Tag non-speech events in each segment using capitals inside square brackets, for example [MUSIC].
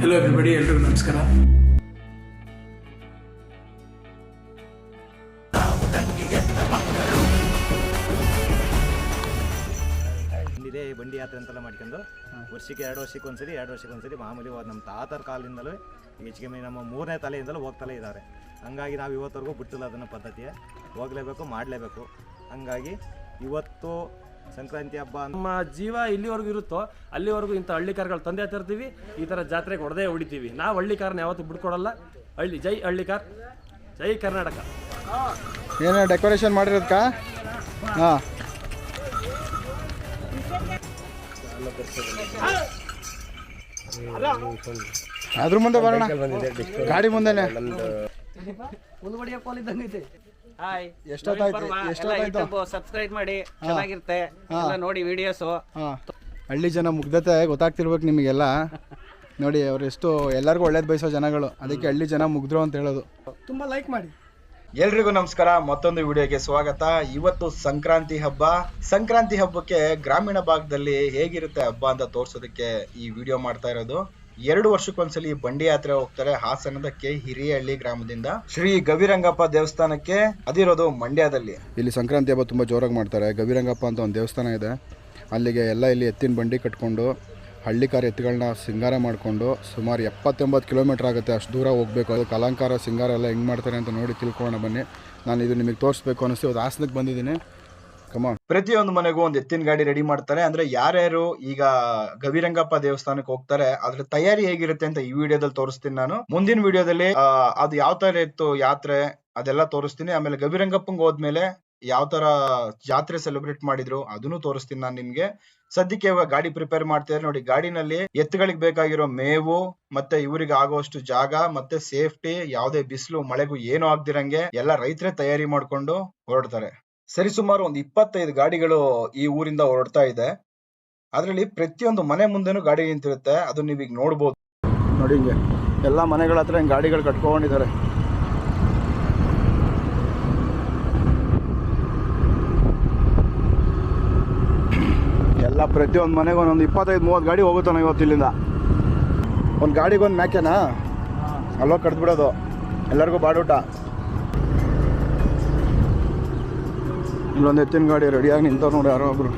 Hello everybody ಎಲ್ರಿಗೂ ನಮಸ್ಕಾರ. ಇಲ್ಲಿದೆ ಬಂಡಿ ಯಾತ್ರೆ ಅಂತೆಲ್ಲ ಮಾಡ್ಕೊಂಡು ವರ್ಷಕ್ಕೆ ಎರಡು ವರ್ಷಕ್ಕೆ ಒಂದ್ಸರಿ ಎರಡು ವರ್ಷಕ್ಕೆ ಒಂದ್ಸರಿ ಮಾಮೂಲಿ ನಮ್ಮ ತಾತರ ಕಾಲದಿಂದಲೂ ಹೆಚ್ಚು ಕಮ್ಮಿ ನಮ್ಮ ಮೂರನೇ ತಲೆಯಿಂದಲೂ ಹೋಗ್ತಲೇ ಇದ್ದಾರೆ. ಹಂಗಾಗಿ ನಾವು ಇವತ್ತವರೆಗೂ ಬಿಟ್ಟಿಲ್ಲ ಅದನ್ನು ಪದ್ಧತಿಯೇ. ಹೋಗಲೇಬೇಕು ಮಾಡಲೇಬೇಕು. ಹಂಗಾಗಿ ಇವತ್ತು ಸಂಕ್ರಾಂತಿ ಹಬ್ಬ ನಮ್ಮ ಜೀವ ಇಲ್ಲಿವರೆಗೂ ಇರುತ್ತೋ ಅಲ್ಲಿವರೆಗೂ ಇಂಥ ಹಳ್ಳಿ ಕಾರ್ಗಳು ತಂದೆ ತರ್ತೀವಿ ಈ ಥರ ಜಾತ್ರೆಗೆ ಹೊಡೆದೇ ಹೊಡಿತೀವಿ. ನಾವು ಹಳ್ಳಿ ಕಾರ್ನ ಯಾವತ್ತೂ ಬಿಟ್ಕೊಡಲ್ಲ. ಹಳ್ಳಿ ಜೈ ಹಳ್ಳಿ ಕಾರ್ ಜೈ ಕರ್ನಾಟಕ. ಏನೋ ಡೆಕೋರೇಷನ್ ಮಾಡಿರೋದಕ್ಕ ಹಾಂ. ಅದ್ರ ಮುಂದೆ ಬರೋಣ. ಗಾಡಿ ಮುಂದೆನೆ. ಹಾಯ್ ಎಷ್ಟೊತ್ತಾಯ್ತು? ಎಷ್ಟೊತ್ತಾಯ್ತು? ಸಬ್ಸ್ಕ್ರೈಬ್ ಮಾಡಿ. ಚೆನ್ನಾಗಿರುತ್ತೆ. ಎಲ್ಲ ನೋಡಿ ವಿಡಿಯೋಸ್ ಹಳ್ಳಿ ಜನ ಮುಗ್ಧತೆ ಗೊತ್ತಾಗ್ತಿರ್ಬೇಕು ನಿಮಗೆಲ್ಲ. ನೋಡಿ ಅವ್ರು ಎಷ್ಟು ಎಲ್ಲರಿಗೂ ಒಳ್ಳೇದು ಬಯಸೋ ಜನಗಳು. ಅದಕ್ಕೆ ಹಳ್ಳಿ ಜನ ಮುಗ್ದ್ರು ಅಂತ ಹೇಳೋದು. ತುಂಬಾ ಲೈಕ್ ಮಾಡಿ. ಎಲ್ರಿಗೂ ನಮಸ್ಕಾರ. ಮತ್ತೊಂದು ವಿಡಿಯೋಗೆ ಸ್ವಾಗತ. ಇವತ್ತು ಸಂಕ್ರಾಂತಿ ಹಬ್ಬ. ಸಂಕ್ರಾಂತಿ ಹಬ್ಬಕ್ಕೆ ಗ್ರಾಮೀಣ ಭಾಗದಲ್ಲಿ ಹೇಗಿರುತ್ತೆ ಹಬ್ಬ ಅಂತ ತೋರ್ಸೋದಕ್ಕೆ ಈ ವಿಡಿಯೋ ಮಾಡ್ತಾ ಇರೋದು. ಎರಡು ವರ್ಷಕ್ಕೊಂದ್ಸಲಿ ಬಂಡಿ ಯಾತ್ರೆ ಹೋಗ್ತಾರೆ ಹಾಸನದ ಕೆ ಹಿರಿಯಹಳ್ಳಿ ಗ್ರಾಮದಿಂದ ಶ್ರೀ ಗವಿರಂಗಪ್ಪ ದೇವಸ್ಥಾನಕ್ಕೆ ಅದಿರೋದು ಮಂಡ್ಯದಲ್ಲಿ. ಇಲ್ಲಿ ಸಂಕ್ರಾಂತಿ ಹಬ್ಬ ತುಂಬಾ ಜೋರಾಗಿ ಮಾಡ್ತಾರೆ. ಗವಿರಂಗಪ್ಪ ಅಂತ ಒಂದು ದೇವಸ್ಥಾನ ಇದೆ. ಅಲ್ಲಿಗೆ ಎಲ್ಲ ಇಲ್ಲಿ ಎತ್ತಿನ ಬಂಡಿ ಕಟ್ಕೊಂಡು ಹಳ್ಳಿಕಾರ ಎತ್ತುಗಳನ್ನ ಸಿಂಗಾರ ಮಾಡಿಕೊಂಡು, ಸುಮಾರು ಎಪ್ಪತ್ತೆಂಬತ್ತು ಕಿಲೋಮೀಟರ್ ಆಗುತ್ತೆ ಅಷ್ಟು ದೂರ ಹೋಗಬೇಕು. ಅದಕ್ಕೆ ಅಲಂಕಾರ ಸಿಂಗಾರ ಎಲ್ಲ ಹೆಂಗೆ ಮಾಡ್ತಾರೆ ಅಂತ ನೋಡಿ ತಿಳ್ಕೊಳ್ಳೋಣ ಬನ್ನಿ. ನಾನು ಇದು ನಿಮಗೆ ತೋರಿಸ್ಬೇಕು ಅನಿಸ್ತು ಇವತ್ತು ಹಾಸನಕ್ಕೆ ಬಂದಿದ್ದೀನಿ. ಪ್ರತಿಯೊಂದು ಮನೆಗೂ ಒಂದು ಎತ್ತಿನ ಗಾಡಿ ರೆಡಿ ಮಾಡ್ತಾರೆ. ಅಂದ್ರೆ ಯಾರ್ಯಾರು ಈಗ ಗವಿರಂಗಪ್ಪ ದೇವಸ್ಥಾನಕ್ಕೆ ಹೋಗ್ತಾರೆ, ಅದ್ರ ತಯಾರಿ ಹೇಗಿರುತ್ತೆ ಅಂತ ಈ ವಿಡಿಯೋದಲ್ಲಿ ತೋರಿಸ್ತೀನಿ ನಾನು. ಮುಂದಿನ ವಿಡಿಯೋದಲ್ಲಿ ಅದು ಯಾವ ತರ ಇತ್ತು ಯಾತ್ರೆ ಅದೆಲ್ಲ ತೋರಿಸ್ತೀನಿ. ಆಮೇಲೆ ಗವಿರಂಗಪ್ಪಂಗ್ ಹೋದ್ಮೇಲೆ ಯಾವ ತರ ಜಾತ್ರೆ ಸೆಲೆಬ್ರೇಟ್ ಮಾಡಿದ್ರು ಅದನ್ನು ತೋರಿಸ್ತೀನಿ ನಾನು ನಿಮ್ಗೆ. ಸದ್ಯಕ್ಕೆ ಗಾಡಿ ಪ್ರಿಪೇರ್ ಮಾಡ್ತಿದ್ದಾರೆ ನೋಡಿ, ಗಾಡಿನಲ್ಲಿ ಎತ್ತುಗಳಿಗೆ ಬೇಕಾಗಿರೋ ಮೇವು ಮತ್ತೆ ಇವರಿಗೆ ಆಗುವಷ್ಟು ಜಾಗ ಮತ್ತೆ ಸೇಫ್ಟಿ ಯಾವುದೇ ಬಿಸಿಲು ಮಳೆಗೂ ಏನು ಆಗ್ದಿರಂಗೆ ಎಲ್ಲ ರೈತರೇ ತಯಾರಿ ಮಾಡ್ಕೊಂಡು ಹೊರಡ್ತಾರೆ. ಸರಿಸುಮಾರು ಒಂದು ಇಪ್ಪತ್ತೈದು ಗಾಡಿಗಳು ಈ ಊರಿಂದ ಹೊರಡ್ತಾ ಇದೆ. ಅದರಲ್ಲಿ ಪ್ರತಿಯೊಂದು ಮನೆ ಮುಂದೆನೂ ಗಾಡಿ ನಿಂತಿರುತ್ತೆ. ಅದು ನೀವೀಗ ನೋಡ್ಬೋದು. ನೋಡಿ ಹಿಂಗೆ. ಎಲ್ಲ ಮನೆಗಳ ಹತ್ರ ಹಿಂಗೆ ಗಾಡಿಗಳು ಕಟ್ಕೊಂಡಿದ್ದಾರೆ. ಎಲ್ಲ ಪ್ರತಿಯೊಂದು ಮನೆಗೆ ಒಂದೊಂದು ಇಪ್ಪತ್ತೈದು, ಮೂವತ್ತು ಗಾಡಿ ಹೋಗುತ್ತಾನೆ ಇವತ್ತು ಇಲ್ಲಿಂದ. ಒಂದು ಗಾಡಿಗೆ ಒಂದು ಮ್ಯಾಕೆನಾ? ಅಲ್ಲೋಗಿ ಕಟ್ಬಿಡೋದು. ಎಲ್ಲರಿಗೂ ಬಾಡೂಟ. ಇಲ್ಲೊಂದು ಎತ್ತಿನ ಗಾಡಿ ರೆಡಿಯಾಗಿ ನಿಂತವ್ರು ನೋಡಿ ಯಾರೋ ಒಬ್ರು.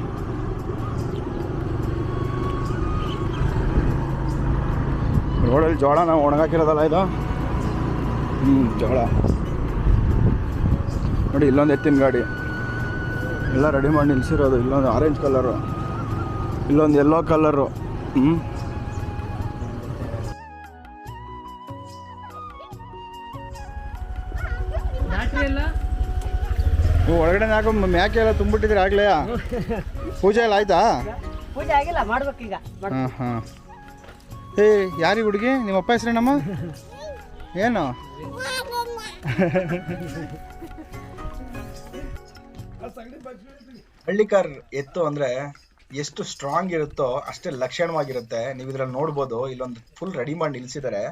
ರೋಡಲ್ಲಿ ಜೋಳ ನಾವು ಒಣಗಾಕಿರೋದಲ್ಲ ಇದು? ಹ್ಞೂ ಜೋಳ. ನೋಡಿ, ಇಲ್ಲೊಂದು ಎತ್ತಿನ ಗಾಡಿ. ಎಲ್ಲ ರೆಡಿ ಮಾಡಿ ನಿಲ್ಸಿರೋದು. ಇಲ್ಲೊಂದು ಆರೆಂಜ್ ಕಲರು ಇಲ್ಲೊಂದು ಯೆಲ್ಲೋ ಕಲರು ಹ್ಞೂ ನೀವು ಒಳಗಡೆ ಹಾಕೋ ಮ್ಯಾಕೆ ಎಲ್ಲ ತುಂಬಿಟ್ಟಿದ್ರೆ ಆಗ್ಲೇ? ಪೂಜೆ ಎಲ್ಲ ಆಯ್ತಾ? ಪೂಜೆ ಆಗಿಲ್ಲ ಮಾಡ್ಬೇಕೀಗ ಹಾಂ ಹಾಂ. ಏ ಯಾರಿ ಹುಡುಗಿ? ನಿಮ್ಮ ಅಪ್ಪ ಹೆಸ್ರೇನಮ್ಮ ಏನು? ಹಳ್ಳಿಕಾರ್ ಎತ್ತು ಅಂದ್ರೆ ಎಷ್ಟು ಸ್ಟ್ರಾಂಗ್ ಇರುತ್ತೋ ಅಷ್ಟೇ ಲಕ್ಷಣವಾಗಿರುತ್ತೆ. ನೀವು ಇದ್ರಲ್ಲಿ ನೋಡ್ಬೋದು ಇಲ್ಲೊಂದು ಫುಲ್ ರೆಡಿ ಮಾಡಿ ನಿಲ್ಸಿದ್ದಾರೆ.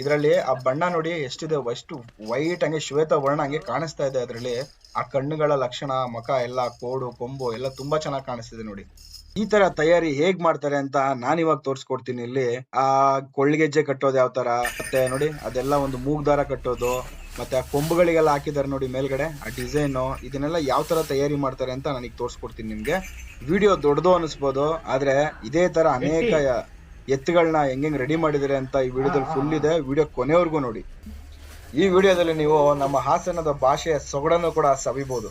ಇದರಲ್ಲಿ ಆ ಬಣ್ಣ ನೋಡಿ ಎಷ್ಟಿದೆ, ಎಷ್ಟು ವೈಟ್ ಹಂಗೆ ಶ್ವೇತ ವರ್ಣ ಹಂಗೆ ಕಾಣಿಸ್ತಾ ಇದೆ ಅದರಲ್ಲಿ. ಆ ಕಣ್ಣುಗಳ ಲಕ್ಷಣ, ಮುಖ ಎಲ್ಲ, ಕೋಡು, ಕೊಂಬು ಎಲ್ಲ ತುಂಬಾ ಚೆನ್ನಾಗಿ ಕಾಣಿಸ್ತಿದೆ ನೋಡಿ. ಈ ತರ ತಯಾರಿ ಹೇಗ್ ಮಾಡ್ತಾರೆ ಅಂತ ನಾನು ಇವಾಗ ತೋರಿಸ್ಕೊಡ್ತೀನಿ ಇಲ್ಲಿ. ಆ ಕೊಳ್ಳಿಗೆಜ್ಜೆ ಕಟ್ಟೋದು ಯಾವ ತರ? ಮತ್ತೆ ನೋಡಿ, ಅದೆಲ್ಲ ಒಂದು ಮೂಗ್ ದಾರ ಕಟ್ಟೋದು, ಮತ್ತೆ ಆ ಕೊಂಬುಗಳಿಗೆಲ್ಲ ಹಾಕಿದ್ದಾರೆ ನೋಡಿ ಮೇಲ್ಗಡೆ, ಆ ಡಿಸೈನ್, ಇದನ್ನೆಲ್ಲ ಯಾವ ತರ ತಯಾರಿ ಮಾಡ್ತಾರೆ ಅಂತ ನನಗೆ ತೋರಿಸ್ಕೊಡ್ತೀನಿ ನಿಮ್ಗೆ. ವಿಡಿಯೋ ದೊಡ್ಡದು ಅನಿಸ್ಬೋದು, ಆದ್ರೆ ಇದೇ ತರ ಅನೇಕ ಎತ್ತುಗಳನ್ನ ಹೆಂಗೆ ರೆಡಿ ಮಾಡಿದ್ದಾರೆ ಅಂತ ಈ ವಿಡಿಯೋದಲ್ಲಿ ಫುಲ್ ಇದೆ. ವಿಡಿಯೋ ಕೊನೆವರೆಗೂ ನೋಡಿ. ಈ ವಿಡಿಯೋದಲ್ಲಿ ನೀವು ನಮ್ಮ ಹಾಸನದ ಭಾಷೆಯ ಸೊಗಡನ್ನು ಕೂಡ ಸವಿಬಹುದು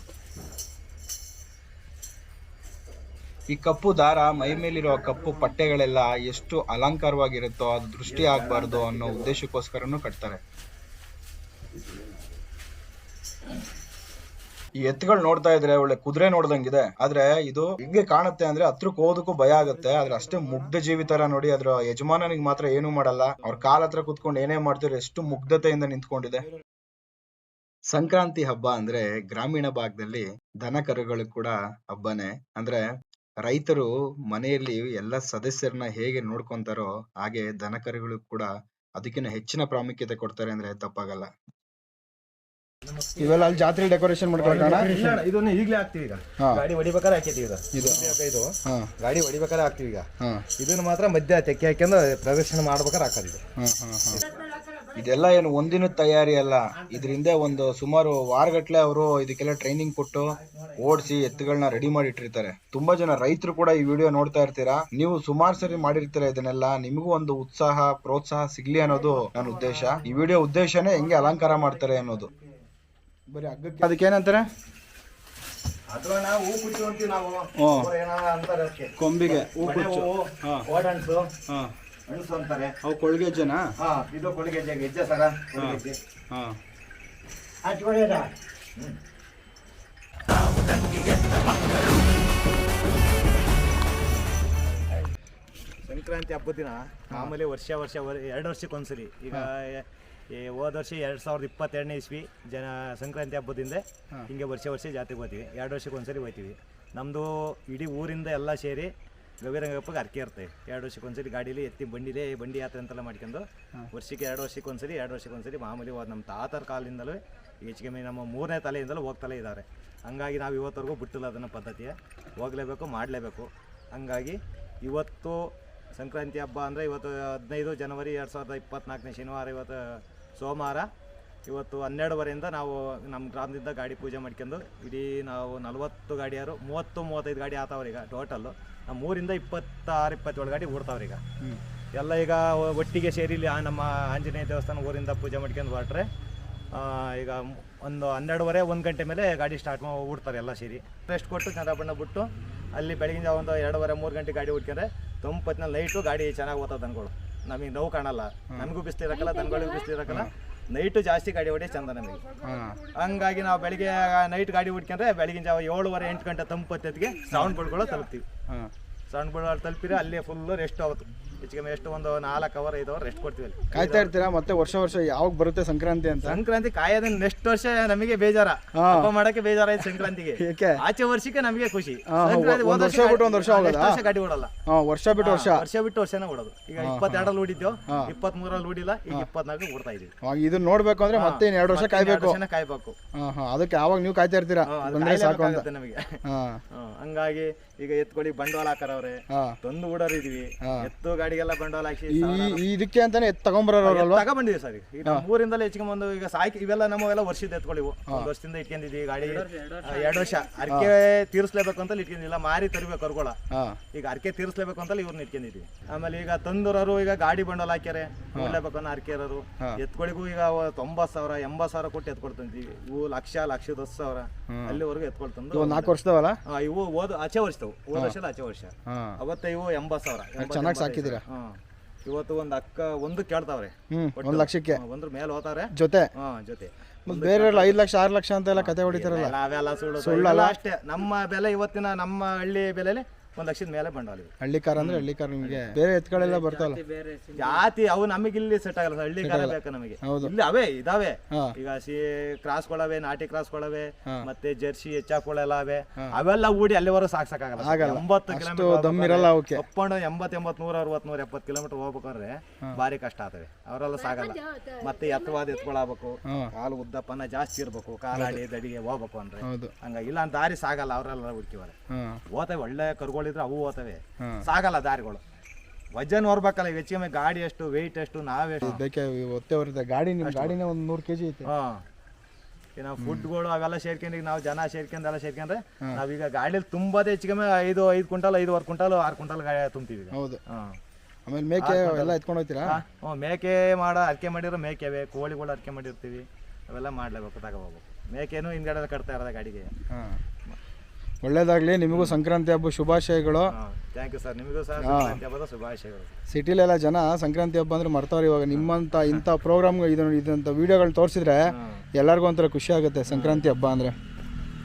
ಈ ಕಪ್ಪು ದಾರ, ಮೈ ಮೇಲಿರುವ ಕಪ್ಪು ಪಟ್ಟೆಗಳೆಲ್ಲ ಎಷ್ಟು ಅಲಂಕಾರವಾಗಿರುತ್ತೋ ಅದು ದೃಷ್ಟಿ ಆಗಬಾರ್ದು ಅನ್ನೋ ಉದ್ದೇಶಕ್ಕೋಸ್ಕರನು ಕಟ್ತಾರೆ. ಈ ಎತ್ತುಗಳು ನೋಡ್ತಾ ಇದ್ರೆ ಒಳ್ಳೆ ಕುದುರೆ ನೋಡ್ದಂಗಿದೆ. ಆದ್ರೆ ಇದು ಹಿಂಗೆ ಕಾಣುತ್ತೆ ಅಂದ್ರೆ ಹತ್ರಕ್ಕೆ ಹೋದಕ್ಕೂ ಭಯ ಆಗುತ್ತೆ. ಆದ್ರೆ ಅಷ್ಟೇ ಮುಗ್ಧ ಜೀವಿ ತರ ನೋಡಿ ಅದ್ರ ಯಜಮಾನನಿಗೆ ಮಾತ್ರ ಏನು ಮಾಡಲ್ಲ. ಅವ್ರ ಕಾಲ ಹತ್ರ ಕುತ್ಕೊಂಡು ಏನೇ ಮಾಡ್ತಿರೋ ಎಷ್ಟು ಮುಗ್ಧತೆಯಿಂದ ನಿಂತ್ಕೊಂಡಿದೆ. ಸಂಕ್ರಾಂತಿ ಹಬ್ಬ ಅಂದ್ರೆ ಗ್ರಾಮೀಣ ಭಾಗದಲ್ಲಿ ದನ ಕರುಗಳು ಕೂಡ ಹಬ್ಬನೇ. ಅಂದ್ರೆ ರೈತರು ಮನೆಯಲ್ಲಿ ಎಲ್ಲ ಸದಸ್ಯರನ್ನ ಹೇಗೆ ನೋಡ್ಕೊಂತಾರೋ ಹಾಗೆ ದನ ಕರುಗಳು ಕೂಡ ಅದಕ್ಕಿಂತ ಹೆಚ್ಚಿನ ಪ್ರಾಮುಖ್ಯತೆ ಕೊಡ್ತಾರೆ ಅಂದ್ರೆ ತಪ್ಪಾಗಲ್ಲ. ಇವೆಲ್ಲ ಅಲ್ಲಿ ಜಾತ್ರೆ ಡೆಕೋರೇಷನ್ ಮಾಡ್ಕೊಳಕಣ ಇಲ್ಲ ಇದನ್ನ ಈಗಲೇ ಹಾಕ್ತಿವಿ ಈಗ. ಗಾಡಿ ಹೊಡಿಬೇಕಾದ್ರೆ ಹಾಕಿದ್ದೀವಿ ಇದು. ಇದು. ಗಾಡಿ ಹೊಡಿಬೇಕಾದ್ರೆ ಹಾಕ್ತಿವಿ ಈಗ. ಇದನ್ನ ಮಾತ್ರ ಮಧ್ಯ ತೆಕ್ಕೆ ಹಾಕ್ಯಂದ್ರೆ ಪ್ರದರ್ಶನ ಮಾಡ್ಬೇಕಾದ್ರೆ ಹಾಕೋದು ಇದು. ಹಾ ಹಾ ಹಾ. ಇದೆಲ್ಲ ಏನು ಒಂದಿನ ತಯಾರಿ ಅಲ್ಲ. ಇದರಿಂದ ಒಂದು ಸುಮಾರು ವಾರಗಟ್ಲೆ ಅವರು ಇದಕ್ಕೆಲ್ಲ ಟ್ರೈನಿಂಗ್ ಕೊಟ್ಟು ಓಡಿಸಿ ಎತ್ತುಗಳನ್ನ ರೆಡಿ ಮಾಡಿ ಇಟ್ಟಿರ್ತಾರೆ ತುಂಬಾ ಜನ ರೈತರು ಕೂಡ ಈ ವಿಡಿಯೋ ನೋಡ್ತಾ ಇರ್ತೀರಾ? ನೀವು ಸುಮಾರು ಸರಿ ಮಾಡಿರ್ತೀರಾ ಇದನ್ನೆಲ್ಲ? ನಿಮಗೂ ಒಂದು ಉತ್ಸಾಹ ಪ್ರೋತ್ಸಾಹ ಸಿಗ್ಲಿ ಅನ್ನೋದು ನನ್ನ ಉದ್ದೇಶ. ಈ ವಿಡಿಯೋ ಉದ್ದೇಶನೇ ಹೆಂಗೆ ಅಲಂಕಾರ ಮಾಡ್ತಾರೆ ಅನ್ನೋದು. ಬರೀ ಹಗ್ಗಕ್ಕೆ ಅವ್ರು ಅಂತಾರೆ ಕೊಂಬಿಗೆ ಅಂತಾರೆ. ಅವು ಕೊಳ್ಗೆಜ್ಜೆನಾ? ಇದು ಕೊಳಿಗೆಜ್ಜೆ ಗೆಜ್ಜೆ ಸರ ಸಂಕ್ರಾಂತಿ ಹಬ್ಬದ ದಿನ ಆಮೇಲೆ ವರ್ಷ ವರ್ಷ ವರ್- ಎರಡು ವರ್ಷಕ್ಕೆ ಒಂದ್ಸರಿ ಈಗ ಈ ಹೋದ ವರ್ಷ ಎರಡು ಸಾವಿರದ ಇಪ್ಪತ್ತೆರಡನೇ ಇಸ್ವಿ ಜನ ಸಂಕ್ರಾಂತಿ ಹಬ್ಬದಿಂದ ಹಿಂಗೆ ವರ್ಷ ವರ್ಷ ಜಾತ್ರೆಗೆ ಹೋಗ್ತೀವಿ. ಎರಡು ವರ್ಷಕ್ಕೆ ಒಂದ್ಸರಿ ಹೋಗ್ತೀವಿ. ನಮ್ಮದು ಇಡೀ ಊರಿಂದ ಎಲ್ಲ ಸೇರಿ ಗವಿರಂಗಪ್ಪಗೆ ಅರ್ಕೆ ಇರ್ತೇವೆ ಎರಡು ವರ್ಷಕ್ಕೆ ಒಂದ್ಸರಿ ಗಾಡೀಲಿ ಎತ್ತಿ ಬಂಡಿಲೇ ಬಂಡಿ ಯಾತ್ರೆ ಅಂತೆಲ್ಲ ಮಾಡ್ಕೊಂಡು ವರ್ಷಕ್ಕೆ ಎರಡು ವರ್ಷಕ್ಕೆ ಒಂದ್ಸರಿ ಎರಡು ವರ್ಷಕ್ಕೆ ಒಂದ್ಸರಿ ಮಾಮೂಲಿ ಹೋದ ನಮ್ಮ ತಾತರ ಕಾಲದಿಂದಲೂ ಹೆಚ್ಚಿಗೆ ಕಮ್ಮಿ ನಮ್ಮ ಮೂರನೇ ತಲೆಯಿಂದಲೂ ಹೋಗ್ತಲೇ ಇದ್ದಾರೆ. ಹಂಗಾಗಿ ನಾವು ಇವತ್ತವರೆಗೂ ಬಿಟ್ಟಿಲ್ಲ ಅದನ್ನು ಪದ್ಧತಿಯ. ಹೋಗಲೇಬೇಕು ಮಾಡಲೇಬೇಕು. ಹಂಗಾಗಿ ಇವತ್ತು ಸಂಕ್ರಾಂತಿ ಹಬ್ಬ ಅಂದರೆ ಇವತ್ತು ಹದಿನೈದು ಜನವರಿ ಎರಡು ಸಾವಿರದ ಇಪ್ಪತ್ತ್ನಾಲ್ಕನೇ ಶನಿವಾರ ಇವತ್ತು ಸೋಮವಾರ ಇವತ್ತು ಹನ್ನೆರಡುವರೆಯಿಂದ ನಾವು ನಮ್ಮ ಗ್ರಾಮದಿಂದ ಗಾಡಿ ಪೂಜೆ ಮಾಡ್ಕೊಂಡು ಇಡೀ ನಾವು ನಲವತ್ತು ಗಾಡಿಯಾರು ಮೂವತ್ತು ಮೂವತ್ತೈದು ಗಾಡಿ ಆತಾವ್ರೀಗ ಟೋಟಲ್ಲು ನಮ್ಮ ಊರಿಂದ ಇಪ್ಪತ್ತಾರು ಇಪ್ಪತ್ತೇಳು ಗಾಡಿ ಓಡ್ತಾವ್ರೀಗ ಎಲ್ಲ ಈಗ ಒಟ್ಟಿಗೆ ಸೇರಿ ಇಲ್ಲಿ ಆ ನಮ್ಮ ಆಂಜನೇಯ ದೇವಸ್ಥಾನ ಊರಿಂದ ಪೂಜೆ ಮಾಡ್ಕೊಂಡು ಹೊರಟ್ರೆ ಈಗ ಒಂದು ಹನ್ನೆರಡುವರೆ ಒಂದು ಗಂಟೆ ಮೇಲೆ ಗಾಡಿ ಸ್ಟಾರ್ಟ್ ಮಾಡಿ ಓಡ್ತಾರೆ ಎಲ್ಲ ಸೇರಿ. ರೆಸ್ಟ್ ಕೊಟ್ಟು ಚಂದ ಬಣ್ಣ ಬಿಟ್ಟು ಅಲ್ಲಿ ಬೆಳಗಿನ ಒಂದು ಎರಡುವರೆ ಮೂರು ಗಂಟೆ ಗಾಡಿ ಹುಡ್ಕೊಂಡ್ರೆ ತೊಂಬತ್ತಿನ ಲೈಟು ಗಾಡಿ ಚೆನ್ನಾಗಿ ಓದ್ತದೆ ದನಗಳು ನಮಗೆ ನೋವು ಕಾಣಲ್ಲ. ನನಗೂ ಬಿಸಿಲಿರಕ್ಕಲ್ಲ ದನಗಳಿಗೂ ಬಿಸಿಲಿರಕ್ಕಲ್ಲ ನೈಟು ಜಾಸ್ತಿ ಗಾಡಿ ಹೊಡಿ ಚಂದ ನಮಗೆ. ಹಂಗಾಗಿ ನಾವು ಬೆಳಿಗ್ಗೆ ನೈಟ್ ಗಾಡಿ ಹುಡ್ಕೊಂಡ್ರೆ ಬೆಳಗಿನ ಜಾವ ಏಳುವರೆ ಎಂಟು ಗಂಟೆ ತಂಪತ್ತಿಗೆ ಸೌಂಡ್ ಬಳ್ಕೊಳ್ಳೋ ತಲುಪ್ತೀವಿ. ಸೌಂಡ್ ಬಳ್ಕೊಳ್ಳೋ ತಲುಪಿದ್ರೆ ಅಲ್ಲೇ ಫುಲ್ಲು ರೆಸ್ಟ್ ಆಗುತ್ತೆ. ಹೆಚ್ಚು ಕಮ್ಮಿ ಎಷ್ಟು ಒಂದು ನಾಲ್ಕು ಅವರ್ ಐದು ಅವರ್ ರೆಸ್ಟ್ ಕೊಡ್ತೀವಿ ಅಲ್ಲಿ. ಕಾಯ್ತಾ ಇರ್ತೀರಾ? ಮತ್ತೆ ವರ್ಷ ವರ್ಷ ಯಾವಾಗ ಬರುತ್ತೆ ಸಂಕ್ರಾಂತಿ ಅಂತ? ಸಂಕ್ರಾಂತಿ ಕಾಯೋದ ನೆಕ್ಸ್ಟ್ ವರ್ಷ ನಮಗೆ ಬೇಜಾರ. ಹಾ. ಹಬ್ಬ ಮಾಡಕ್ಕೆ ಬೇಜಾರಾಯ್ತು ಸಂಕ್ರಾಂತಿಗೆ. ಏಕೆ? ಆಚೆ ವರ್ಷಕ್ಕೆ ನಮಗೆ ಖುಷಿ. ಹಾ, ಸಂಕ್ರಾಂತಿ ಒಂದ್ ವರ್ಷ ಬಿಟ್ಟು ಒಂದ್ ವರ್ಷ ಹೋಗೋದಾ? ವರ್ಷ ಗಾಡಿ ಓಡಲ್ಲ. ಹಾಂ ವರ್ಷ ಬಿಟ್ಟು ವರ್ಷ. ವರ್ಷ ಬಿಟ್ಟು ವರ್ಷನೇ ಓಡೋದು. ಈಗ ಇಪ್ಪತ್ತೆರಡಲ್ಲಿ ಓಡಿದ್ಯೋ ಇಪ್ಪತ್ತ್ ಮೂರಲ್ಲಿ ಓಡಿಲ್ಲ ಈಗ ಇಪ್ಪತ್ನಾಲ್ಕು ಓಡ್ತಾ ಇದೀವಿ. ಅವಾಗ ಇದನ್ನ ನೋಡ್ಬೇಕು ಅಂದ್ರೆ ಮತ್ತೆ ಇನ್ನ ಎರಡು ವರ್ಷ ಮತ್ತೆ ಇನ್ನೆರಡು ಕಾಯ್ಬೇಕು. ವರ್ಷನೇ ಕಾಯ್ಬೇಕು. ಹಾಂ ಹಾಂ ಅದಕ್ಕೆ ಅವಾಗ ನೀವು ಕಾಯ್ತಾ ಇರ್ತೀರಾ? ಹಾ, ಅದು ಬಂದ್ರೆ ಸಾಕು ಅಂತ. ಕಾಯ್ಲೇಬೇಕಾಗುತ್ತೆ ನಮಗೆ. ಹಾಂ. ಹಂಗಾಗಿ ಈಗ ಎತ್ಕೊಳ್ಳಿ ಬಂಡವಾಳ ಹಾಕರವ್ರೆ ಹಾಂ. ತಂದು ಓಡೋರು ಇದೀವಿ ಎತ್ತು ಗಾಡಿಗೆಲ್ಲ ಬಂಡವಾಳ ಹಾಕಿ ಈ ಇದಕ್ಕೆ ಅಂತಾನೆ ಎತ್ ತಗೊಂಬರೋರಲ್ವಾ ತಗೊಂಡ್ಬಂದಿವಿ ಸರ್. ಈಗ ಈಗ ಊರಿಂದಲೇ ಹೆಚ್ಚಿಗೆ ಈಗ ಸಾಕಿ ಇವೆಲ್ಲ ನಮ್ಮವೆಲ್ಲ ವರ್ಷದ ಎತ್ಕೊಳ್ಳಿವು. ಒಂದು ವರ್ಷದಿಂದ ಇಟ್ಕೊಂಡಿದ್ದೀವಿ ಗಾಡಿ. ಎರಡು ವರ್ಷ ಅರ್ಕೆ ತೀರಿಸ್ಲೇಬೇಕು ಅಂತ ಇಟ್ಕೊಂಡಿಲ್ಲ ಮಾರಿ ತರಬೇಕು ಕರ್ಕೊಳ ಹಾಂ. ಈಗ ಅರ್ಕೆ ತೀರಿಸ್ಲೇಬೇಕು ಅಂತ ಇವ್ರನ್ನ ಇಟ್ಕೊಂಡಿದ್ವಿ. ಆಮೇಲೆ ಈಗ ತಂದೂರರು ಈಗ ಗಾಡಿ ಬಂಡಲ್ ಹಾಕ್ಯಾರೆ. ನೋಡ್ಲೇಬೇಕು ಅನ್ನೋ ಅರ್ಕೆ ಇರೋರು. ಎತ್ಕೊಳಿಗೂ ಈಗ ಅವ ತೊಂಬತ್ತು ಸಾವಿರ ಎಂಬತ್ ಸಾವಿರ ಕೊಟ್ಟು ಎತ್ಕೊಳ್ತಂತೀವಿ. ಇವು ಲಕ್ಷ ಲಕ್ಷದ ಹತ್ತು ಸಾವಿರ. ಅಲ್ಲಿವರೆಗೂ ಎತ್ಕೊಳ್ತಂದು ನಾಲ್ಕು ವರ್ಷದವಲ್ಲ? ಇವು ಓದ್ ಆಚೆ ವರ್ಷದವು. ಹೋದ ವರ್ಷದ ಆಚೆ ವರ್ಷ. ಹಾಂ. ಅವತ್ತ ಇವು ಎಂಬತ್ ಸಾವಿರ. ಚೆನ್ನಾಗಿ ಎಂಬತ್ತೈದು ಹಾ. ಇವತ್ತು ಒಂದು ಅಕ್ಕ ಒಂದು ಕೇಳ್ತಾವ್ರೆ. ಒಟ್ಟು. ಒಂದು ಲಕ್ಷಕ್ಕೆ. ಒಂದ್ರ ಮೇಲೆ ಹೋತಾರೆ ಜೊತೆ? ಹಾ ಜೊತೆ. ಮತ್ತೆ ಬೇರೆ ಐದು ಲಕ್ಷ ಆರು ಲಕ್ಷ ಅಂತೆಲ್ಲ ಕತೆ ಹೊಡಿತಾರಲ್ಲ? ಎಲ್ಲ ಅವೆಲ್ಲ ಸುಳ್ಳು. ಸುಳ್ಳಲ್ಲ? ಅಷ್ಟೇ. ನಮ್ಮ ಬೆಲೆ ಇವತ್ತಿನ ನಮ್ಮ ಹಳ್ಳಿ ಬೆಲೆಲಿ ಒಂದ್ ಲಕ್ಷದ ಮೇಲೆ ಬಂಡವಾಳ ಇದೆ ಹಳ್ಳಿ ಕಾರ್ ಅಂದ್ರೆ ಹಳ್ಳಿ ಕಾರ್ ನಿಮಗೆ. ಬೇರೆ ಎತ್ಗಳೆಲ್ಲ ಬರ್ತಾವಲ್ಲ? ಜಾತಿ ಅವು ನಮಗೆ ಇಲ್ಲಿ ಸೆಟ್ ಆಗಲ್ಲ ಹಳ್ಳಿ ಕಾರ ಬೇಕು ನಮಗೆ. ಹೌದು. ಇಲ್ಲಿ ಅವೇ ಇದಾವೆ. ಹಾ. ಈಗ ಸಿ ಕ್ರಾಸ್ಗಳವೆ ನಾಟಿ ಕ್ರಾಸ್ ಕ್ರಾಸ್ಗಳವೆ ಮತ್ತೆ ಜರ್ಸಿ ಎಚ್ಚಾಕೊಳೆಲ್ಲ ಅವೆ. ಅವೆಲ್ಲ ಊಡಿ ಅಲ್ಲಿವರೆಗೂ ಸಾಕ್ ಸಾಕಾಗಲ್ಲ ಆಗಲ್ಲ. ಎಂಬತ್ತು ಅಷ್ಟು ಕಿಲೋಮೀಟರ್ ದಮ್ ಇರಲ್ಲ ಅವಕ್ಕೆ. ಒಪ್ಕೊಂಡು ಎಂಬತ್ ಎಂಬತ್ ನೂರ ಅರವತ್ ನೂರ ಎಪ್ಪತ್ತು ಕಿಲೋಮೀಟರ್ ಹೋಗ್ಬೇಕಂದ್ರೆ ಭಾರಿ ಕಷ್ಟ ಆತವೆ ಅವರೆಲ್ಲ ಸಾಗಲ್ಲ. ಮತ್ತೆ ಎತ್ತವಾದ ಎತ್ಕೊಳಬೇಕು. ಹಾಂ. ಕಾಲು ಉದ್ದಪ್ಪನ ಜಾಸ್ತಿ ಇರ್ಬೇಕು. ಕಾಲಾಡಿ ದಡಿಗೆ ಹೋಗ್ಬೇಕು ಅಂದ್ರೆ. ಹಂಗ ಹಂಗಾಗಿ ಇಲ್ಲ ದಾರಿ ಸಾಗಲ್ಲ ಅವರೆಲ್ಲ ಹುಡುಕಿವರೆ. ಹಾಂ. ಒಳ್ಳೆ ಒಳ್ಳೆ ಕರುಗಳಿದ್ರೆ ಅವು ಹೋಗ್ತವೆ. ಸಾಗಲ್ಲ ದಾರಿಗಳು. ವಜನ್ ಹೊರ್ಬೇಕಲ್ಲ ಹೆಚ್ಚಿಗೆ ಗಾಡಿ ಎಷ್ಟು ವೆಯ್ಟ್ ಎಷ್ಟು ನಾವೆಷ್ಟು ಬೇಕೆ ಒತ್ತೆ ಗಾಡಿ ನಿಮ್ಮ ಗಾಡಿನೇ ಒಂದು ನೂರು ಕೆಜಿ ಐತೆ. ಹಾಂ. ನಾವು ಫುಡ್ಗಳು ಅವೆಲ್ಲ ಸೇರ್ಕೊಂಡು ಈಗ ನಾವು ಜನ ಸೇರ್ಕೊಂಡು ಎಲ್ಲ ಸೇರ್ಕೊಂಡ್ರೆ ನಾವೀಗ ಗಾಡಿಯಲ್ಲಿ ತುಂಬಾ ಹೆಚ್ಚಿಗೆ ಐದು ಐದು ಕ್ವಿಂಟಲ್ ಐದುವರೆ ಕ್ವಿಂಟಲ್ ಆರು ಕ್ವಿಂಟಲ್ ಗಾಡಿ ತುಂಬ್ತೀವಿ ಹೌದು. ಹಾಂ. ಆಮೇಲೆ ಮೇಕೆ ಎಲ್ಲ ಎತ್ಕೊಂಡು ಹೋಗ್ತೀರಾ? ಹ್ಞೂ ಮೇಕೆ ಮಾಡೋ ಅರ್ಕೆ ಮಾಡಿರೋ ಮೇಕೆವೆ ಕೋಳಿಗಳು ಅರ್ಕೆ ಮಾಡಿರ್ತೀವಿ ಅವೆಲ್ಲ ಮಾಡ್ಲೇಬೇಕು ತಗೋಬೇಕು. ಮೇಕೆನೂ ಹಿಂದ್ಗಡೆ ಕಟ್ತಾ ಇರೋದ ಗಾಡಿಗೆ. ಹಾಂ. ಒಳ್ಳೇದಾಗಲಿ ನಿಮಗೂ ಸಂಕ್ರಾಂತಿ ಹಬ್ಬ ಶುಭಾಶಯಗಳು. ಥ್ಯಾಂಕ್ ಯು ಸರ್ ನಿಮಗೂ ಸಹ ಸಂಕ್ರಾಂತಿ ಹಬ್ಬದ ಶುಭಾಶಯಗಳು. ಸಿಟಿಲೆಲ್ಲ ಜನ ಸಂಕ್ರಾಂತಿ ಹಬ್ಬ ಅಂದ್ರೆ ಮರ್ತವ್ರೆ ಇವಾಗ. ನಿಮ್ಮಂತ ಇಂಥ ಪ್ರೋಗ್ರಾಮ್ ಇದಂತ ಇದಂಥ ವಿಡಿಯೋಗಳು ತೋರಿಸಿದ್ರೆ ಎಲ್ಲರಿಗೂ ಒಂಥರ ಖುಷಿ ಆಗುತ್ತೆ ಸಂಕ್ರಾಂತಿ ಹಬ್ಬ ಅಂದ್ರೆ.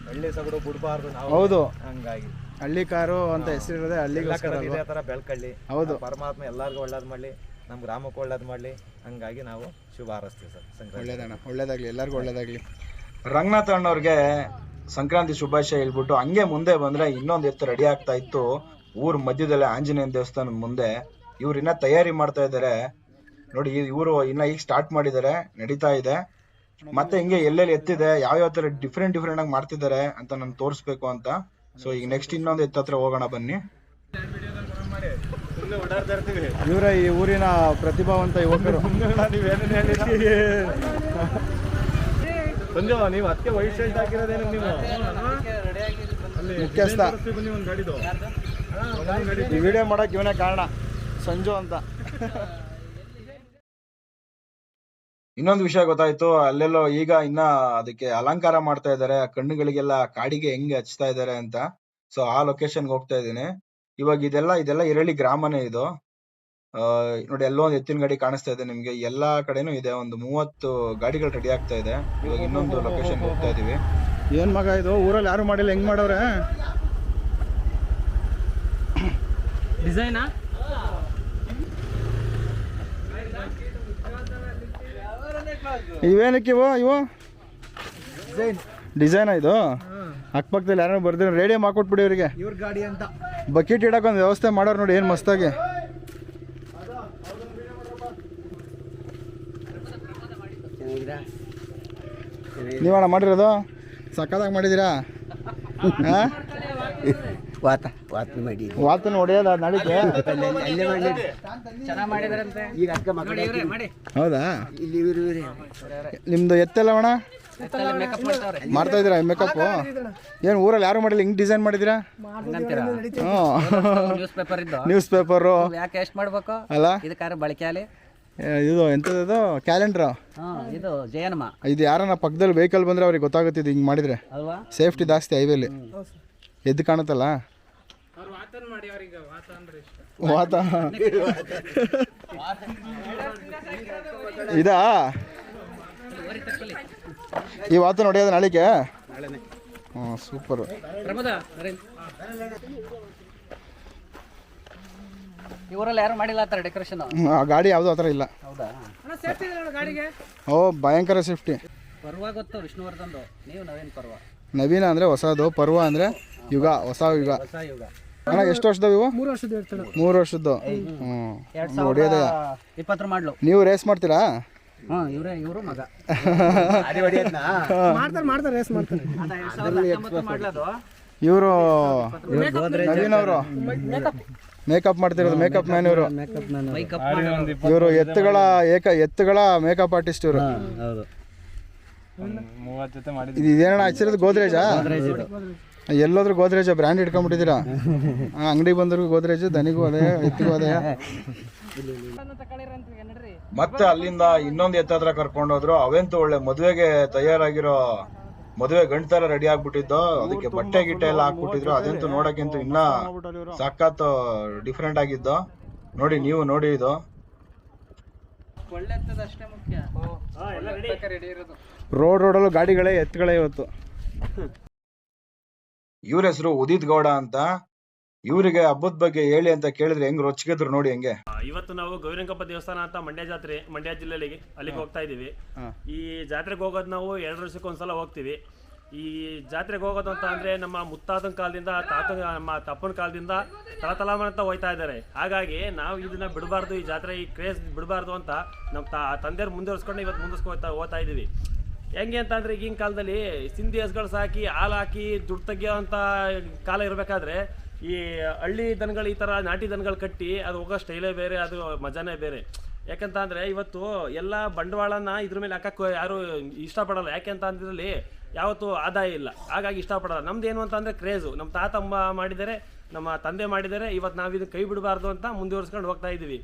ಹಳ್ಳಿ ಸಗಡು ಬಿಡಬಾರ್ದು ನಾವು. ಹೌದು. ಹಂಗಾಗಿ. ಹಳ್ಳಿ ಕಾರು ಅಂತ ಹೆಸರಿರೋದೆ ಹಳ್ಳಿ ಹಳ್ಳಿಗೋಸ್ಕರ ಇದೇ ಥರ ಬೆಳ್ಕಳ್ಳಿ. ಹೌದು. ಪರಮಾತ್ಮ ಎಲ್ಲರಿಗೂ ಒಳ್ಳೇದು ಮಾಡಲಿ ನಮ್ಮ ಗ್ರಾಮಕ್ಕೂ ಒಳ್ಳೇದು ಮಾಡಲಿ. ಹಂಗಾಗಿ ನಾವು ಶುಭ ಹಾರಸ್ತೀವಿ ಸರ್ ಸಂಕ್ರಾಂತಿ. ಒಳ್ಳೇದಣ್ಣ ಒಳ್ಳೇದಾಗಲಿ ಎಲ್ಲರಿಗೂ ಒಳ್ಳೇದಾಗಲಿ. ರಂಗನಾಥ ಅಣ್ಣವ್ರಿಗೆ ಸಂಕ್ರಾಂತಿ ಶುಭಾಶಯ ಹೇಳ್ಬಿಟ್ಟು ಹಂಗೆ ಮುಂದೆ ಬಂದ್ರೆ ಇನ್ನೊಂದು ಎತ್ತು ರೆಡಿ ಆಗ್ತಾ ಇತ್ತು. ಊರ್ ಮಧ್ಯದಲ್ಲಿ ಆಂಜನೇಯನ ದೇವಸ್ಥಾನದ ಮುಂದೆ. ಇವ್ರು ಇನ್ನ ತಯಾರಿ ಮಾಡ್ತಾ ಇದ್ದಾರೆ ನೋಡಿ ಇವರು ಇನ್ನ ಈಗ ಸ್ಟಾರ್ಟ್ ಮಾಡಿದ್ದಾರೆ ನಡೀತಾ ಇದೆ. ಮತ್ತೆ ಹಿಂಗೆ ಎಲ್ಲೆಲ್ಲಿ ಎತ್ತಿದೆ ಯಾವ ಯಾವ ತರ ಡಿಫ್ರೆಂಟ್ ಡಿಫ್ರೆಂಟ್ ಆಗಿ ಮಾಡ್ತಿದ್ದಾರೆ ಅಂತ ನಾನು ತೋರಿಸ್ಬೇಕು ಅಂತ. ಸೊ ಈಗ ನೆಕ್ಸ್ಟ್ ಇನ್ನೊಂದು ಎತ್ತ ಹತ್ರ ಹೋಗೋಣ ಬನ್ನಿ. ಇವರ ಈ ಊರಿನ ಪ್ರತಿಭಾವಂತ ಯುವಕರು. ಸಂಜೆ ನೀವು ಅದಕ್ಕೆ ವೈಟ್ ಶರ್ಟ್ ಹಾಕಿರೋದೇನು ನೀವು? ಮುಖ್ಯಸ್ಥ ಈ ವಿಡಿಯೋ ಮಾಡಕ್ ಇವನೇ ಕಾರಣ. ಸಂಜು ಅಂತ. [LAUGHS] ಇನ್ನೊಂದು ವಿಷಯ ಗೊತ್ತಾಯ್ತು. ಅಲ್ಲೆಲ್ಲೋ ಈಗ ಇನ್ನ ಅದಕ್ಕೆ ಅಲಂಕಾರ ಮಾಡ್ತಾ ಇದ್ದಾರೆ. ಆ ಕಣ್ಣುಗಳಿಗೆಲ್ಲ ಕಾಡಿಗೆ ಹೆಂಗೆ ಹಚ್ತಾ ಇದ್ದಾರೆ ಅಂತ. ಸೊ ಆ ಲೊಕೇಶನ್ಗೆ ಹೋಗ್ತಾ ಇದ್ದೀನಿ. ಇವಾಗ ಇದೆಲ್ಲ ಇದೆಲ್ಲ ಇರಳಿ ಗ್ರಾಮನೇ ಇದು. ನೋಡಿ ಎಲ್ಲೋ ಒಂದು ಎತ್ತಿನ ಗಾಡಿ ಕಾಣಿಸ್ತಾ ಇದೆ ನಿಮ್ಗೆ. ಎಲ್ಲಾ ಕಡೆನೂ ಇದೆ. ಒಂದು ಮೂವತ್ತು ಗಾಡಿಗಳು ರೆಡಿ ಆಗ್ತಾ ಇದೆ. ಇವಾಗ ಇನ್ನೊಂದು ಲೊಕೇಶನ್ ಹೋಗ್ತಾ ಇದೀವಿ. ಏನ್ ಮಗ ಇದು? ಊರಲ್ಲಿ ಯಾರು ಮಾಡಿಲ್ಲ? ಹೆಂಗ್ ಮಾಡವ್ರೆ? ಡಿಸೈನಾ? ಇವೇನಕ್ಕೆ ಇವು? ಇವು? ಡಿಸೈನ್ ಇದು? ಅಕ್ಕಪಕ್ಕದಲ್ಲಿ ಯಾರು ಬರ್ದಿರೋ ರೇಡಿಯೋ ಹಾಕೊಟ್ಬಿಡಿ ಇವರಿಗೆ. ಇವ್ರ ಗಾಡಿ ಅಂತ. ಬಕೆಟ್ ಇಡಕ್ಕೊಂದು ಒಂದು ವ್ಯವಸ್ಥೆ ಮಾಡೋರು ನೋಡಿ ಏನು ಮಸ್ತಾಗಿ. ನೀವಣ್ಣ ಮಾಡಿರೋದು? ಸಕ್ಕದಾಗ ಮಾಡಿದ್ದೀರಾ ಹಾಂ? ವಾತ ವಾತ ಮಾಡಿ. ವಾತನ ಹೊಡೆಯೋದ ನಡಿಕೆ ಅಲ್ಲೇ ಮಾಡಿ ಚೆನ್ನಾಗಿ ಮಾಡಿದಾರಂತೆ. ಈಗ ಅಕ್ಕ ಮಕ್ಕಳು ಮಾಡಿ. ಹೌದಾ? ಇಲ್ಲಿ ಇವರು ಇವರೇ. ನಿಮ್ದು ಎತ್ತೆಲ್ಲ ಅಣ್ಣ? ಮೇಕಪ್ ಮಾಡ್ತಾವ್ರೆ. ಮಾಡ್ತಾ ಇದ್ದೀರಾ ಮೇಕಪ್ ಏನು ಊರಲ್ಲಿ ಯಾರು ಮಾಡಿಲ್ಲ? ಹಿಂಗೆ ಡಿಸೈನ್ ಹ್ಞೂ ನ್ಯೂಸ್ ಪೇಪರ್ ಇದ್ದು. ನ್ಯೂಸ್ ಪೇಪರು ಯಾಕೆ ಎಷ್ಟು ಮಾಡ್ಬೇಕು? ಅಲ್ಲ? ಇದಕ್ಕಾರ ಬಳಕೆ ಆಲಿ ಏ, ಇದು ಎಂಥದ್ದು ಕ್ಯಾಲೆಂಡರ್? ಹಾ ಇದು ಜಯನಮ. ಇದು ಯಾರನ್ನ ಪಕ್ಕದಲ್ಲಿ ವೆಹಿಕಲ್ ಬಂದರೆ ಅವ್ರಿಗೆ ಗೊತ್ತಾಗುತ್ತೆ ಇದು ಹಿಂಗೆ ಮಾಡಿದರೆ. ಅಲ್ವಾ? ಸೇಫ್ಟಿ ಜಾಸ್ತಿ ಹೈವೇಲಿ ಎದ್ದು ಕಾಣುತ್ತಲ್ಲ? ವಾತ. ಇದಾ? ಈ ವಾತ ನೋಡಿಯೋದು ನಾಳಿಕೆ ಹ್ಞೂ ಸೂಪರ್ ಪ್ರಮೋದ ಇವರಲ್ಲಿ ಯಾರು ಮಾಡಿಲ್ಲ ಆತರ ಡೆಕೋರೇಷನ್ ಆ ಗಾಡಿ ಯಾವುದೂ ಆ ಥರ ಇಲ್ಲ. ಹೌದಾ? ಓ ಭಯಂಕರ ಸೇಫ್ಟಿ ಪರ್ವ ಗೊತ್ತು ವಿಷ್ಣುವರ್ಧನ್ದು. ನೀವು ನವೀನ್ ಪರ್ವ. ನವೀನ ಅಂದರೆ ಹೊಸದು ಪರ್ವ ಅಂದರೆ ಯುಗ ಹೊಸ ಯುಗ. ಹೊಸ ಯುಗ. ಅಣ್ಣ ಎಷ್ಟು ವರ್ಷದವು ಇವು? ಮೂರು ವರ್ಷದ ಮೂರು ವರ್ಷದ್ದು. ಹ್ಞೂ ಎರಡ್ ಹೊಡಿಯೋದೇ ಸಾವಿರದ ಇಪ್ಪತ್ತರ ಮಾಡ್ಲು. ನೀವು ರೇಸ್ ಮಾಡ್ತೀರಾ? ಹಾ ಇವ್ರೆ ಇವರು ಮಗ. [LAUGHS] ಮಾಡ್ತಾರೆ ಮಾಡ್ತಾರೆ ರೇಸ್ ಮಾಡ್ತಾರೆ. ಅದ ಎರಡ್ ಸಾವಿರದ ಹತ್ತೊಂಬತ್ತು ಮಾಡ್ಲದು? ಇವರು ನವೀನ್ ಅವರು. ಮೇಕಪ್ ಮಾಡ್ತಿರೋದು ಮೇಕಪ್ ಮ್ಯಾನ್ ಇವರು. ಇವರು ಎತ್ತುಗಳ ಏಕ ಎತ್ತುಗಳ ಮೇಕಪ್ ಆರ್ಟಿಸ್ಟ್ ಇವರು. ಹೌದು. ಇದು ಇದೇನಣ್ಣ ಹಚ್ಚಿರೋದು ಗೋದ್ರೇಜಾ? ಎಲ್ಲೋದ್ರೂ ಗೋದ್ರೇಜ ಬ್ರ್ಯಾಂಡ್ ಇಟ್ಕೊಂಡ್ಬಿಟ್ಟಿದ್ದೀರಾ? ಅಂಗಡಿ ಬಂದ್ರಿಗೂ ಗೋದ್ರೇಜ್ ದನಿಗೂ ಅದೇ ಎತ್ತಿಗೂ ಅದೇ. ಮತ್ತೆ ಅಲ್ಲಿಂದ ಇನ್ನೊಂದು ಎತ್ತ ಹತ್ರ ಕರ್ಕೊಂಡು ಹೋದ್ರು ಅವೆಂತೂ ಒಳ್ಳೆ ಮದುವೆಗೆ ತಯಾರಾಗಿರೋ ಮದುವೆ ಗಂಡ್ ತರ ರೆಡಿ ಆಗ್ಬಿಟ್ಟಿದ್ದು ಅದಕ್ಕೆ ಬಟ್ಟೆ ಗಿಟ್ಟೆ ಎಲ್ಲ ಹಾಕ್ಬಿಟ್ಟಿದ್ರು. ಅದಂತೂ ನೋಡಕ್ಕಿಂತ ಇನ್ನ ಸಖತ್ ಡಿಫ್ರೆಂಟ್ ಆಗಿದ್ದು. ನೋಡಿ ನೀವು ನೋಡಿ ಇದು. ಅಷ್ಟೇ ಮುಖ್ಯ. ರೆಡಿ ಇರೋದು. ರೋಡ್ ರೋಡಲ್ಲೂ ಗಾಡಿಗಳೇ ಎತ್ತುಗಳೇ ಇವತ್ತು. [LAUGHS] ಇವ್ರ ಹೆಸರು ಉದಿತ್ ಗೌಡ ಅಂತ. ಇವರಿಗೆ ಹಬ್ಬದ ಬಗ್ಗೆ ಹೇಳಿ ಅಂತ ಕೇಳಿದ್ರೆ ಹೆಂಗ್ ರೊಚ್ಚಿಗೆದ್ರು ನೋಡಿ ಹೆಂಗೆ? ಇವತ್ತು ನಾವು ಗೌರಿರಂಗಪ್ಪ ದೇವಸ್ಥಾನ ಅಂತ ಮಂಡ್ಯ ಜಾತ್ರೆ ಮಂಡ್ಯ ಜಿಲ್ಲೆಯಲ್ಲಿ ಅಲ್ಲಿಗೆ ಹೋಗ್ತಾ ಇದೀವಿ ಈ ಜಾತ್ರೆಗೆ ಹೋಗೋದು ನಾವು ಎರಡು ವರ್ಷಕ್ಕೆ ಒಂದ್ಸಲ ಹೋಗ್ತೀವಿ. ಈ ಜಾತ್ರೆಗೆ ಹೋಗೋದು ಅಂತ ಅಂದ್ರೆ ನಮ್ಮ ಮುತ್ತಾತನ ಕಾಲದಿಂದ ತಾತ ನಮ್ಮ ತಪ್ಪನ ಕಾಲದಿಂದ ತಲತಲಾಮರ ಅಂತ ಹೋಯ್ತಾ ಇದ್ದಾರೆ. ಹಾಗಾಗಿ ನಾವು ಇದನ್ನ ಬಿಡಬಾರ್ದು ಈ ಜಾತ್ರೆ ಈ ಕ್ರೇಜ್ ಬಿಡಬಾರ್ದು ಅಂತ ನಮ್ಮ ತಾ ತಂದೆಯವ್ರು ಮುಂದುವರ್ಸ್ಕೊಂಡು ಇವತ್ತು ಮುಂದುವರ್ಸ್ಕೊತಾ ಹೋಗ್ತಾ ಇದೀವಿ ಹೆಂಗೆ ಅಂತ ಅಂದ್ರೆ ಈಗಿನ ಕಾಲದಲ್ಲಿ ಸಿಂಧಿ ಹಸ್ಗಳು ಸಾಕಿ ಹಾಲು ಹಾಕಿ ದುಡ್ಡು ಅಂತ ಕಾಲ ಇರಬೇಕಾದ್ರೆ ಈ ಹಳ್ಳಿ ದನಗಳು ಈ ಥರ ನಾಟಿ ದನಗಳು ಕಟ್ಟಿ ಅದು ಹೋಗೋ ಸ್ಟೈಲೇ ಬೇರೆ, ಅದು ಮಜಾನೇ ಬೇರೆ. ಯಾಕಂತ ಅಂದರೆ ಇವತ್ತು ಎಲ್ಲ ಬಂಡವಾಳನ ಇದ್ರ ಮೇಲೆ ಹಾಕಕ್ಕೆ ಯಾರು ಇಷ್ಟಪಡಲ್ಲ. ಯಾಕೆ ಅಂತ ಅಂದ್ರಲ್ಲಿ ಯಾವತ್ತೂ ಆದಾಯ ಇಲ್ಲ. ಹಾಗಾಗಿ ಇಷ್ಟಪಡಲ್ಲ. ನಮ್ದು ಏನು ಅಂತ ಅಂದರೆ ಕ್ರೇಜು. ನಮ್ಮ ತಾತ ಅಮ್ಮ ಮಾಡಿದರೆ ನಮ್ಮ ತಂದೆ ಮಾಡಿದರೆ ಇವತ್ತು ನಾವು ಇದನ್ನು ಕೈ ಬಿಡಬಾರ್ದು ಅಂತ ಮುಂದುವರ್ಸ್ಕೊಂಡು ಹೋಗ್ತಾ ಇದ್ದೀವಿ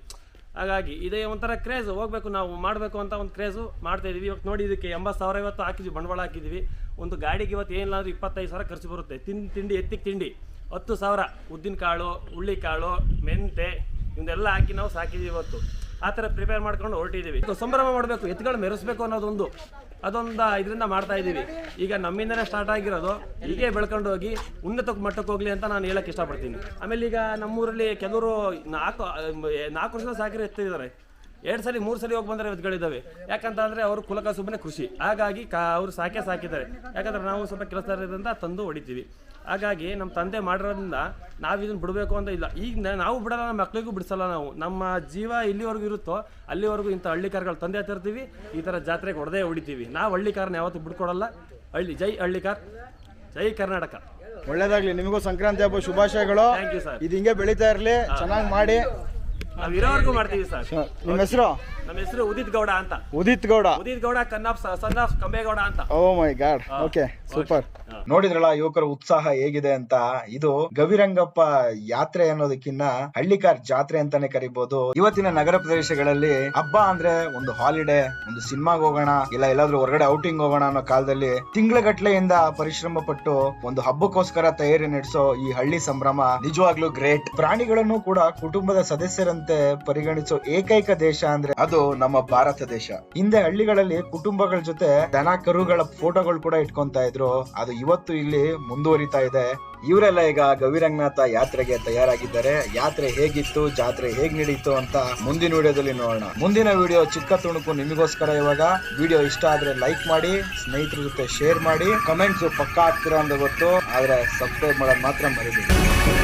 ಹಾಗಾಗಿ ಇದೇ ಒಂಥರ ಕ್ರೇಜು. ಹೋಗ್ಬೇಕು ನಾವು, ಮಾಡಬೇಕು ಅಂತ ಒಂದು ಕ್ರೇಜು ಮಾಡ್ತಾ ಇದ್ದೀವಿ ಇವತ್ತು ನೋಡಿ ಇದಕ್ಕೆ ಎಂಬತ್ತು ಸಾವಿರ ಇವತ್ತು ಹಾಕಿದ್ವಿ, ಬಂಡವಾಳ ಹಾಕಿದ್ವಿ. ಒಂದು ಗಾಡಿಗೆ ಇವತ್ತು ಏನಿಲ್ಲಾದ್ರೂ ಇಪ್ಪತ್ತೈದು ಸಾವಿರ ಖರ್ಚು ಬರುತ್ತೆ. ತಿಂಡಿ ತಿಂಡಿ, ಎತ್ತಿಗೆ ತಿಂಡಿ. ಹತ್ತು ಸಾವಿರ ಉದ್ದಿನ ಕಾಳು, ಹುಳ್ಳಿ ಕಾಳು, ಮೆಂತೆ ಇವನ್ನೆಲ್ಲ ಹಾಕಿ ನಾವು ಸಾಕಿದ್ದೀವಿ ಇವತ್ತು. ಆ ಥರ ಪ್ರಿಪೇರ್ ಮಾಡ್ಕೊಂಡು ಹೊರಟಿದ್ದೀವಿ ಸಂಭ್ರಮ ಮಾಡಬೇಕು ಎತ್ತುಗಳು ಮೆರೆಸ್ಬೇಕು ಅನ್ನೋದೊಂದು, ಅದೊಂದು ಇದರಿಂದ ಮಾಡ್ತಾ ಇದ್ದೀವಿ. ಈಗ ನಮ್ಮಿಂದನೇ ಸ್ಟಾರ್ಟ್ ಆಗಿರೋದು, ಹೀಗೆ ಬೆಳ್ಕೊಂಡು ಹೋಗಿ ಉನ್ನತ ಮಟ್ಟಕ್ಕೆ ಹೋಗಲಿ ಅಂತ ನಾನು ಹೇಳಕ್ಕೆ ಇಷ್ಟಪಡ್ತೀನಿ. ಆಮೇಲೆ ಈಗ ನಮ್ಮೂರಲ್ಲಿ ಕೆಲವರು ನಾಲ್ಕು ನಾಲ್ಕು ವರ್ಷದ ಸಾಕಿರೋ ಎತ್ತಿದ್ದಾರೆ. ಎರಡು ಸಲ, ಮೂರು ಸಲ ಹೋಗಿ ಬಂದರೆ ಎತ್ತುಗಳಿದ್ದಾವೆ ಯಾಕಂತಂದರೆ ಅವರು ಕುಲಕ ಸುಮ್ಮನೆ ಕೃಷಿ. ಹಾಗಾಗಿ ಕಾ ಅವರು ಸಾಕೇ ಸಾಕಿದ್ದಾರೆ. ಯಾಕಂದರೆ ನಾವು ಸ್ವಲ್ಪ ಕೆಲಸ ಇರೋದ್ರಿಂದ ತಂದು ಹೊಡಿತೀವಿ. ಹಾಗಾಗಿ ನಮ್ಮ ತಂದೆ ಮಾಡಿರೋದ್ರಿಂದ ನಾವು ಇದನ್ನ ಬಿಡಬೇಕು ಅಂತ ಇಲ್ಲ. ಈಗ ನಾವು ಬಿಡಲ್ಲ ನಮ್ಮ ಮಕ್ಕಳಿಗೂ ಬಿಡಿಸಲ್ಲ ನಾವು. ನಮ್ಮ ಜೀವ ಇಲ್ಲಿವರೆಗೂ ಇರುತ್ತೋ ಅಲ್ಲಿವರೆಗೂ ಇಂಥ ಹಳ್ಳಿ ಕಾರ್ಗಳು ತಂದೆ ತರ್ತೀವಿ ಈ ಥರ ಜಾತ್ರೆಗೆ ಹೊಡೆದೇ ಹೊಡಿತೀವಿ. ನಾವು ಹಳ್ಳಿ ಕಾರ್ನ ಯಾವತ್ತೂ ಬಿಡ್ಕೊಡಲ್ಲ. ಹಳ್ಳಿ ಜೈ ಹಳ್ಳಿ ಕಾರ್ ಜೈ ಕರ್ನಾಟಕ. ಒಳ್ಳೇದಾಗ್ಲಿ ನಿಮಗೂ ಸಂಕ್ರಾಂತಿ ಹಬ್ಬ ಶುಭಾಶಯಗಳು. ಇದು ಹಿಂಗೆ ಬೆಳೀತಾ ಇರಲಿ ಚೆನ್ನಾಗಿ ಮಾಡಿ. ನಾವು ಇರೋವರೆಗೂ ಮಾಡ್ತೀವಿ ಸರ್ ನಿಮ್ಮ ಹೆಸರು? ನಮ್ಮ ಹೆಸರು ಉದಿತ್ ಗೌಡ ಅಂತ. ಉದಿತ್ ಗೌಡ. ಉದಿತ್ ಗೌಡ ಕನ್ನಾಫ್ ಸನ್ ಆಫ್ ಕಂಬೇಗೌಡ ಅಂತ. Oh my god okay super ನೋಡಿದ್ರಲ್ಲ ಯುವಕರ ಉತ್ಸಾಹ ಹೇಗಿದೆ ಅಂತ? ಇದು ಗವಿರಂಗಪ್ಪ ಯಾತ್ರೆ ಅನ್ನೋದಕ್ಕಿನ್ನ ಹಳ್ಳಿಕಾರ್ ಜಾತ್ರೆ ಅಂತಾನೆ ಕರಿಬಹುದು ಇವತ್ತಿನ ನಗರ ಪ್ರದೇಶಗಳಲ್ಲಿ ಹಬ್ಬ ಅಂದ್ರೆ ಒಂದು ಹಾಲಿಡೇ ಒಂದು ಸಿನಿಮಾಗ್ ಹೋಗೋಣ ಇಲ್ಲ ಎಲ್ಲಾದ್ರೂ ಹೊರಗಡೆ ಔಟಿಂಗ್ ಹೋಗೋಣ ಅನ್ನೋ ಕಾಲದಲ್ಲಿ ತಿಂಗಳಗಟ್ಲೆಯಿಂದ ಪರಿಶ್ರಮ ಪಟ್ಟು ಒಂದು ಹಬ್ಬಕ್ಕೋಸ್ಕರ ತಯಾರಿ ನಡೆಸೋ ಈ ಹಳ್ಳಿ ಸಂಭ್ರಮ ನಿಜವಾಗ್ಲೂ ಗ್ರೇಟ್ ಪ್ರಾಣಿಗಳನ್ನು ಕೂಡ ಕುಟುಂಬದ ಸದಸ್ಯರಂತೆ ಪರಿಗಣಿಸೋ ಏಕೈಕ ದೇಶ ಅಂದ್ರೆ ಅದು. ನಮ್ಮ ಭಾರತ ದೇಶ. ಹಿಂದೆ ಹಳ್ಳಿಗಳಲ್ಲಿ ಕುಟುಂಬಗಳ ಜೊತೆ ದನ, ಕರುಗಳ ಫೋಟೋಗಳು ಕೂಡ ಇಟ್ಕೊಂತಾ ಇದ್ರು. ಅದು ಇವತ್ತು ಇಲ್ಲಿ ಮುಂದುವರಿತಾ ಇದೆ. ಇವರೆಲ್ಲ ಈಗ ಗವಿರಂಗನಾಥ ಯಾತ್ರೆಗೆ ತಯಾರಾಗಿದ್ದಾರೆ. ಯಾತ್ರೆ ಹೇಗಿತ್ತು, ಜಾತ್ರೆ ಹೇಗ್ ನಡೀತು ಅಂತ ಮುಂದಿನ ವಿಡಿಯೋದಲ್ಲಿ ನೋಡೋಣ. ಮುಂದಿನ ವಿಡಿಯೋ ಚಿಕ್ಕ ತುಣುಕು ನಿಮಗೋಸ್ಕರ ಇವಾಗ. ವಿಡಿಯೋ ಇಷ್ಟ ಆದ್ರೆ ಲೈಕ್ ಮಾಡಿ, ಸ್ನೇಹಿತರ ಜೊತೆ ಶೇರ್ ಮಾಡಿ. ಕಮೆಂಟ್ಸ್ ಪಕ್ಕ ಆಗ್ತಿರೋ ಅಂತ ಗೊತ್ತು. ಆದ್ರೆ ಸಬ್ಸ್ಕ್ರೈಬ್ ಮಾಡೋದು ಮಾತ್ರ ಮರಿಬೇಡಿ.